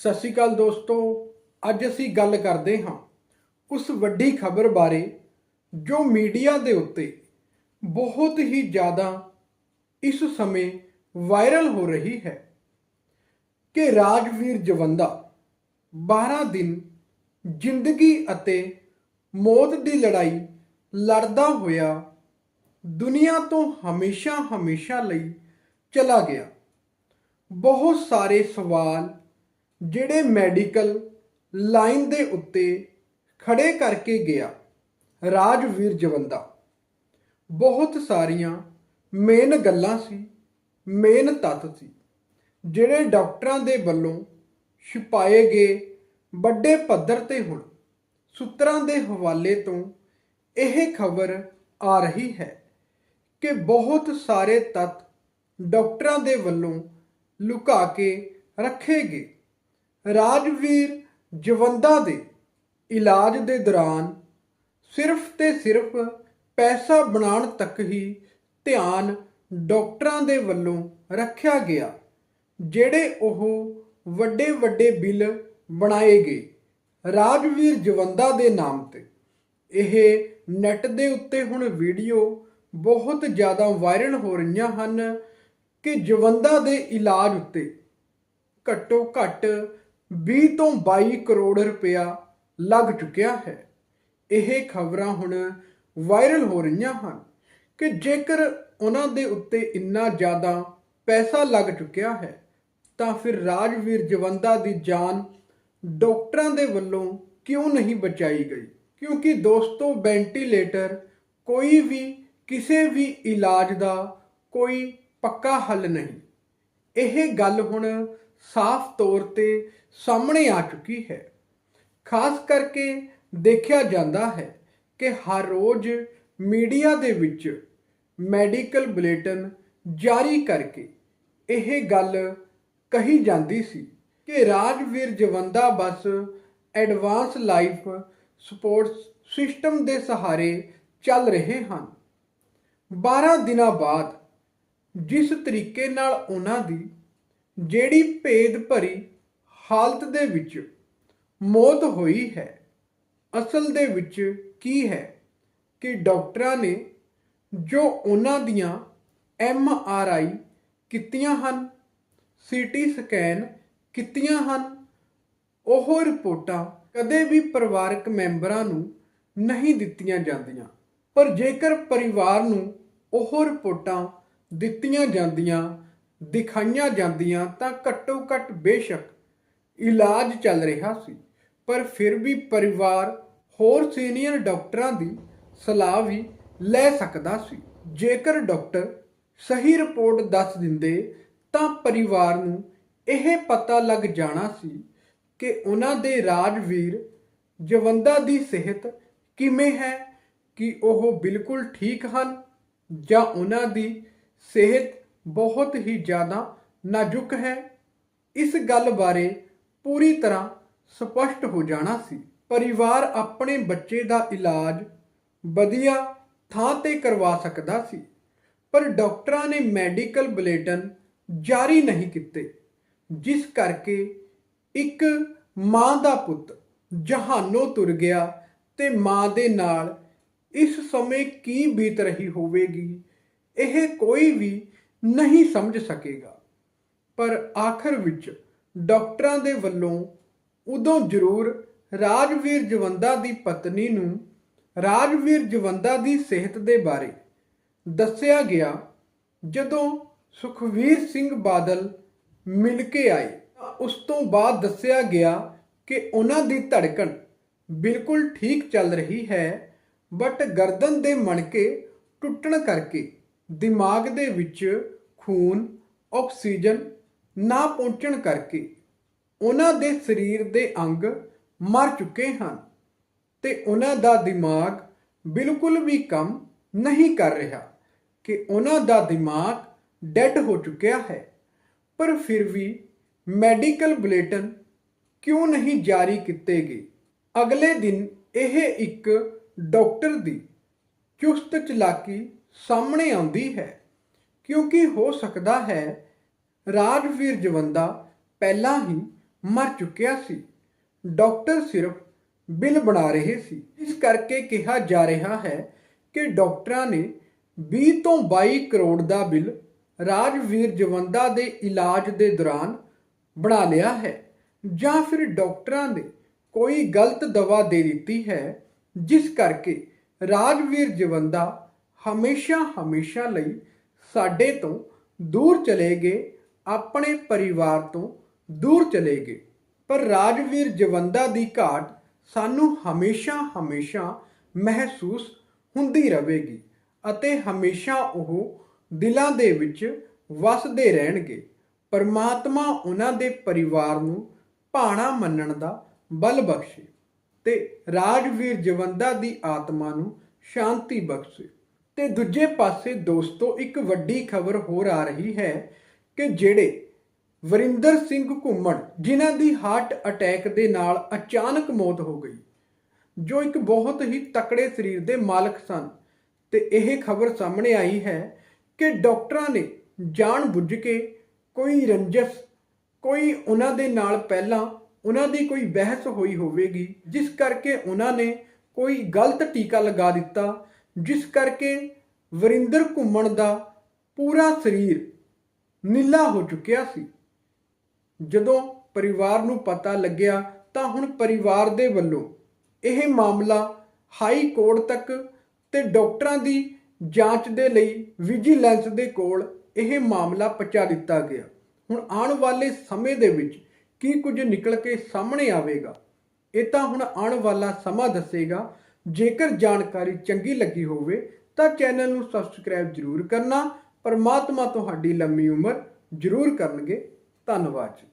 ਸਤਿ ਸ਼੍ਰੀ ਅਕਾਲ ਦੋਸਤੋ, ਅੱਜ ਅਸੀਂ ਗੱਲ ਕਰਦੇ ਹਾਂ ਉਸ ਵੱਡੀ ਖਬਰ ਬਾਰੇ ਜੋ ਮੀਡੀਆ ਦੇ ਉੱਤੇ ਬਹੁਤ ਹੀ ਜ਼ਿਆਦਾ ਇਸ ਸਮੇਂ ਵਾਇਰਲ ਹੋ ਰਹੀ ਹੈ ਕਿ ਰਾਜਵੀਰ ਜਵੰਦਾ 12 ਦਿਨ ਜ਼ਿੰਦਗੀ ਅਤੇ ਮੌਤ ਦੀ ਲੜਾਈ ਲੜਦਾ ਹੋਇਆ ਦੁਨੀਆ ਤੋਂ ਹਮੇਸ਼ਾ ਹਮੇਸ਼ਾ ਲਈ ਚਲਾ ਗਿਆ। ਬਹੁਤ ਸਾਰੇ ਸਵਾਲ ਜਿਹੜੇ ਮੈਡੀਕਲ ਲਾਈਨ ਦੇ ਉੱਤੇ ਖੜੇ ਕਰਕੇ ਗਿਆ ਰਾਜਵੀਰ ਜਵੰਦਾ। ਬਹੁਤ ਸਾਰੀਆਂ ਮੇਨ ਗੱਲਾਂ ਸੀ, ਮੇਨ ਤੱਤ ਸੀ, ਜਿਹੜੇ ਡਾਕਟਰਾਂ ਦੇ ਵੱਲੋਂ ਛੁਪਾਏ ਗਏ ਵੱਡੇ ਪੱਧਰ ਤੇ ਹੁਣ ਸੂਤਰਾਂ ਦੇ ਹਵਾਲੇ ਤੋਂ ਇਹ ਖਬਰ ਆ ਰਹੀ ਹੈ ਕਿ ਬਹੁਤ ਸਾਰੇ ਤੱਤ ਡਾਕਟਰਾਂ ਦੇ ਵੱਲੋਂ ਲੁਕਾ ਕੇ ਰੱਖੇ ਗਏ। ਰਾਜਵੀਰ ਜਵੰਦਾ ਦੇ ਇਲਾਜ ਦੇ ਦੌਰਾਨ ਸਿਰਫ ਤੇ ਸਿਰਫ ਪੈਸਾ ਬਣਾਉਣ ਤੱਕ ਹੀ ਧਿਆਨ ਡਾਕਟਰਾਂ ਦੇ ਵੱਲੋਂ ਰੱਖਿਆ ਗਿਆ, ਜਿਹੜੇ ਉਹ ਵੱਡੇ ਵੱਡੇ ਬਿੱਲ ਬਣਾਏ ਗਏ। ਰਾਜਵੀਰ ਜਵੰਦਾ ਦੇ ਨਾਮ ਤੇ ਇਹ ਨੈਟ ਦੇ ਉੱਤੇ ਹੁਣ ਵੀਡੀਓ ਬਹੁਤ ਜ਼ਿਆਦਾ ਵਾਇਰਲ ਹੋ ਰਹੀਆਂ ਹਨ ਕਿ ਜਵੰਦਾ ਦੇ ਇਲਾਜ ਉੱਤੇ ਘੱਟੋ ਘੱਟ 20 ਤੋਂ 22 ਕਰੋੜ ਰੁਪਇਆ ਲੱਗ ਚੁੱਕਿਆ ਹੈ। ਇਹ ਖਬਰਾਂ ਹੁਣ ਵਾਇਰਲ ਹੋ ਰਹੀਆਂ ਹਨ ਕਿ ਜੇਕਰ ਉਹਨਾਂ ਦੇ ਉੱਤੇ ਇੰਨਾ ਜ਼ਿਆਦਾ ਪੈਸਾ ਲੱਗ ਚੁੱਕਿਆ ਹੈ, ਤਾਂ ਫਿਰ ਰਾਜਵੀਰ ਜਵੰਦਾ ਦੀ ਜਾਨ ਡਾਕਟਰਾਂ ਦੇ ਵੱਲੋਂ ਕਿਉਂ ਨਹੀਂ ਬਚਾਈ ਗਈ? ਕਿਉਂਕਿ ਦੋਸਤੋ, ਵੈਂਟੀਲੇਟਰ ਕੋਈ ਵੀ, ਕਿਸੇ ਵੀ ਇਲਾਜ ਦਾ ਕੋਈ ਪੱਕਾ ਹੱਲ ਨਹੀਂ। ਇਹ ਗੱਲ ਹੁਣ ਸਾਫ਼ ਤੌਰ ਤੇ ਸਾਹਮਣੇ ਆ ਚੁੱਕੀ ਹੈ। ਖਾਸ ਕਰਕੇ ਦੇਖਿਆ ਜਾਂਦਾ ਹੈ ਕਿ ਹਰ ਰੋਜ਼ ਮੀਡੀਆ ਦੇ ਵਿੱਚ ਮੈਡੀਕਲ ਬੁਲੇਟਿਨ ਜਾਰੀ ਕਰਕੇ ਇਹ ਗੱਲ ਕਹੀ ਜਾਂਦੀ ਸੀ ਕਿ ਰਾਜਵੀਰ ਜਵੰਦਾ ਬਸ ਐਡਵਾਂਸ ਲਾਈਫ ਸਪੋਰਟਸ ਸਿਸਟਮ ਦੇ ਸਹਾਰੇ ਚੱਲ ਰਹੇ ਹਨ। 12 ਦਿਨਾਂ ਬਾਅਦ ਜਿਸ ਤਰੀਕੇ ਨਾਲ ਉਹਨਾਂ ਦੀ ਜਿਹੜੀ ਭੇਦ ਭਰੀ ਹਾਲਤ ਦੇ ਵਿੱਚ ਮੌਤ ਹੋਈ ਹੈ, ਅਸਲ ਦੇ ਵਿੱਚ ਕੀ ਹੈ ਕਿ ਡਾਕਟਰਾਂ ਨੇ ਜੋ ਉਹਨਾਂ ਦੀਆਂ ਐਮ ਆਰ ਆਈ ਕੀਤੀਆਂ ਹਨ ਸੀਟੀ ਸਕੈਨ ਕੀਤੀਆਂ ਹਨ, ਉਹ ਰਿਪੋਰਟਾਂ ਕਦੇ ਵੀ ਪਰਿਵਾਰਕ ਮੈਂਬਰਾਂ ਨੂੰ ਨਹੀਂ ਦਿੱਤੀਆਂ ਜਾਂਦੀਆਂ, ਪਰ ਜੇਕਰ ਪਰਿਵਾਰ ਨੂੰ ਉਹ ਰਿਪੋਰਟਾਂ ਦਿੱਤੀਆਂ ਜਾਂਦੀਆਂ ਦਿਖਾਈਆਂ ਜਾਂਦੀਆਂ ਤਾਂ ਘੱਟੋ ਘੱਟ ਬੇਸ਼ੱਕ ਇਲਾਜ ਚੱਲ ਰਿਹਾ ਸੀ। ਪਰ ਫਿਰ ਵੀ ਪਰਿਵਾਰ ਹੋਰ ਸੀਨੀਅਰ ਡਾਕਟਰਾਂ ਦੀ ਸਲਾਹ ਵੀ ਲੈ ਸਕਦਾ ਸੀ। ਜੇਕਰ ਡਾਕਟਰ ਸਹੀ ਰਿਪੋਰਟ ਦੱਸ ਦਿੰਦੇ ਤਾਂ ਪਰਿਵਾਰ ਨੂੰ ਇਹ ਪਤਾ ਲੱਗ ਜਾਣਾ ਸੀ ਕਿ ਉਹਨਾਂ ਦੇ ਰਾਜਵੀਰ ਜਵੰਦਾ ਦੀ ਸਿਹਤ ਕਿਵੇਂ ਹੈ, ਕਿ ਉਹ ਬਿਲਕੁਲ ਠੀਕ ਹਨ ਜਾਂ ਉਹਨਾਂ ਦੀ ਸਿਹਤ ਬਹੁਤ ਹੀ ਜ਼ਿਆਦਾ ਨਾਜ਼ੁਕ ਹੈ। ਇਸ ਗੱਲ ਬਾਰੇ ਪੂਰੀ ਤਰ੍ਹਾਂ ਸਪਸ਼ਟ ਹੋ ਜਾਣਾ ਸੀ। ਪਰਿਵਾਰ ਆਪਣੇ ਬੱਚੇ ਦਾ ਇਲਾਜ ਵਧੀਆ ਥਾਂ ਤੇ ਕਰਵਾ ਸਕਦਾ ਸੀ, ਪਰ ਡਾਕਟਰਾਂ ਨੇ ਮੈਡੀਕਲ ਬੁਲੇਟਿਨ ਜਾਰੀ ਨਹੀਂ ਕੀਤੇ, ਜਿਸ ਕਰਕੇ ਇੱਕ ਮਾਂ ਦਾ ਪੁੱਤ ਜਹਾਨੋਂ ਤੁਰ ਗਿਆ ਤੇ ਮਾਂ ਦੇ ਨਾਲ ਇਸ ਸਮੇਂ ਕੀ ਬੀਤ ਰਹੀ ਹੋਵੇਗੀ, ਇਹ ਕੋਈ ਵੀ ਨਹੀਂ ਸਮਝ ਸਕੇਗਾ। ਪਰ ਆਖਰ ਵਿੱਚ ਡਾਕਟਰਾਂ ਦੇ ਵੱਲੋਂ ਉਦੋਂ ਜ਼ਰੂਰ ਰਾਜਵੀਰ ਜਵੰਦਾ ਦੀ ਪਤਨੀ ਨੂੰ ਰਾਜਵੀਰ ਜਵੰਦਾ ਦੀ ਸਿਹਤ ਦੇ ਬਾਰੇ ਦੱਸਿਆ ਗਿਆ, ਜਦੋਂ ਸੁਖਵੀਰ ਸਿੰਘ ਬਾਦਲ ਮਿਲ ਕੇ ਆਏ। ਤਾਂ ਉਸ ਤੋਂ ਬਾਅਦ ਦੱਸਿਆ ਗਿਆ ਕਿ ਉਹਨਾਂ ਦੀ ਧੜਕਣ ਬਿਲਕੁਲ ਠੀਕ ਚੱਲ ਰਹੀ ਹੈ, ਬਟ ਗਰਦਨ ਦੇ ਮਣਕੇ ਟੁੱਟਣ ਕਰਕੇ ਦਿਮਾਗ ਦੇ ਵਿੱਚ ਖੂਨ, ਆਕਸੀਜਨ ਨਾ ਪਹੁੰਚਣ ਕਰਕੇ ਉਹਨਾਂ ਦੇ ਸਰੀਰ ਦੇ ਅੰਗ ਮਰ ਚੁੱਕੇ ਹਨ ਤੇ ਉਹਨਾਂ ਦਾ ਦਿਮਾਗ ਬਿਲਕੁਲ ਵੀ ਕੰਮ ਨਹੀਂ ਕਰ ਰਿਹਾ ਕਿ ਉਹਨਾਂ ਦਾ ਦਿਮਾਗ ਡੈਡ ਹੋ ਚੁੱਕਿਆ ਹੈ। ਪਰ ਫਿਰ ਵੀ ਮੈਡੀਕਲ ਬੁਲੇਟਿਨ ਕਿਉਂ ਨਹੀਂ ਜਾਰੀ ਕੀਤੇ ਗਏ? ਅਗਲੇ ਦਿਨ ਇਹ ਇੱਕ ਡਾਕਟਰ ਦੀ ਚੁਸਤ ਚਲਾਕੀ ਸਾਹਮਣੇ ਆਉਂਦੀ ਹੈ। ਕਿਉਂਕਿ ਹੋ ਸਕਦਾ ਹੈ ਰਾਜਵੀਰ ਜਵੰਦਾ ਪਹਿਲਾਂ ਹੀ ਮਰ ਚੁੱਕਿਆ ਸੀ। ਡਾਕਟਰ ਸਿਰਫ ਬਿੱਲ ਬਣਾ ਰਹੇ ਸੀ। ਇਸ ਕਰਕੇ ਕਿਹਾ ਜਾ ਰਿਹਾ ਹੈ ਕਿ ਡਾਕਟਰਾਂ ਨੇ 20 ਤੋਂ 22 ਕਰੋੜ ਦਾ ਬਿੱਲ ਰਾਜਵੀਰ ਜਵੰਦਾ ਦੇ ਇਲਾਜ ਦੇ ਦੌਰਾਨ ਬਣਾ ਲਿਆ ਹੈ ਜਾਂ ਫਿਰ ਡਾਕਟਰਾਂ ਨੇ ਕੋਈ ਗਲਤ ਦਵਾ ਦੇ ਦਿੱਤੀ ਹੈ, ਜਿਸ ਕਰਕੇ ਰਾਜਵੀਰ ਜਵੰਦਾ ਹਮੇਸ਼ਾ ਹਮੇਸ਼ਾ ਲਈ ਸਾਡੇ ਤੋਂ ਦੂਰ ਚਲੇ ਗਏ, ਆਪਣੇ ਪਰਿਵਾਰ ਤੋਂ ਦੂਰ ਚਲੇ ਗਏ। ਪਰ ਰਾਜਵੀਰ ਜਵੰਦਾ ਦੀ ਘਾਟ ਸਾਨੂੰ ਹਮੇਸ਼ਾ ਹਮੇਸ਼ਾ ਮਹਿਸੂਸ ਹੁੰਦੀ ਰਹੇਗੀ ਅਤੇ ਹਮੇਸ਼ਾ ਉਹ ਦਿਲਾਂ ਦੇ ਵਿੱਚ ਵਸਦੇ ਰਹਿਣਗੇ। ਪਰਮਾਤਮਾ ਉਹਨਾਂ ਦੇ ਪਰਿਵਾਰ ਨੂੰ ਭਾਣਾ ਮੰਨਣ ਦਾ ਬਲ ਬਖਸ਼ੇ ਤੇ ਰਾਜਵੀਰ ਜਵੰਦਾ ਦੀ ਆਤਮਾ ਨੂੰ ਸ਼ਾਂਤੀ ਬਖਸ਼ੇ। ਤੇ ਦੂਜੇ ਪਾਸੇ ਦੋਸਤੋ, ਇੱਕ ਵੱਡੀ ਖਬਰ ਹੋਰ ਆ ਰਹੀ ਹੈ ਕਿ ਜਿਹੜੇ ਵਰਿੰਦਰ ਸਿੰਘ ਘੁੰਮਣ, ਜਿਨ੍ਹਾਂ ਦੀ ਹਾਰਟ ਅਟੈਕ ਦੇ ਨਾਲ ਅਚਾਨਕ ਮੌਤ ਹੋ ਗਈ, ਜੋ ਇੱਕ ਬਹੁਤ ਹੀ ਤਕੜੇ ਸਰੀਰ ਦੇ ਮਾਲਕ ਸਨ, ਤੇ ਇਹ ਖਬਰ ਸਾਹਮਣੇ ਆਈ ਹੈ ਕਿ ਡਾਕਟਰਾਂ ਨੇ ਜਾਣ ਬੁੱਝ ਕੇ ਕੋਈ ਰੰਜਸ, ਕੋਈ ਉਹਨਾਂ ਦੇ ਨਾਲ ਪਹਿਲਾਂ ਉਹਨਾਂ ਦੀ ਕੋਈ ਬਹਿਸ ਹੋਈ ਹੋਵੇਗੀ, ਜਿਸ ਕਰਕੇ ਉਹਨਾਂ ਨੇ ਕੋਈ ਗਲਤ ਟੀਕਾ ਲਗਾ ਦਿੱਤਾ ਜਿਸ ਕਰਕੇ ਵਰਿੰਦਰ ਘੁੰਮਣ ਦਾ ਪੂਰਾ ਸਰੀਰ ਨੀਲਾ ਹੋ ਚੁੱਕਿਆ ਸੀ। ਜਦੋਂ ਪਰਿਵਾਰ ਨੂੰ ਪਤਾ ਲੱਗਿਆ ਤਾਂ ਹੁਣ ਪਰਿਵਾਰ ਦੇ ਵੱਲੋਂ ਇਹ ਮਾਮਲਾ ਹਾਈ ਕੋਰਟ ਤੱਕ ਤੇ ਡਾਕਟਰਾਂ ਦੀ ਜਾਂਚ ਦੇ ਲਈ ਵਿਜੀਲੈਂਸ ਦੇ ਕੋਲ ਇਹ ਮਾਮਲਾ ਪਹੁੰਚਾ ਦਿੱਤਾ ਗਿਆ। ਹੁਣ ਆਉਣ ਵਾਲੇ ਸਮੇਂ ਦੇ ਵਿੱਚ ਕੀ ਕੁਝ ਨਿਕਲ ਕੇ ਸਾਹਮਣੇ ਆਵੇਗਾ, ਇਹ ਤਾਂ ਹੁਣ ਆਉਣ ਵਾਲਾ ਸਮਾਂ ਦੱਸੇਗਾ ਜੇਕਰ ਜਾਣਕਾਰੀ ਚੰਗੀ ਲੱਗੀ ਹੋਵੇ ਤਾਂ ਚੈਨਲ ਨੂੰ ਸਬਸਕ੍ਰਾਈਬ ਜ਼ਰੂਰ ਕਰਨਾ। ਪਰਮਾਤਮਾ ਤੁਹਾਡੀ ਲੰਮੀ ਉਮਰ ਜ਼ਰੂਰ ਕਰਨਗੇ। ਧੰਨਵਾਦ ਜੀ।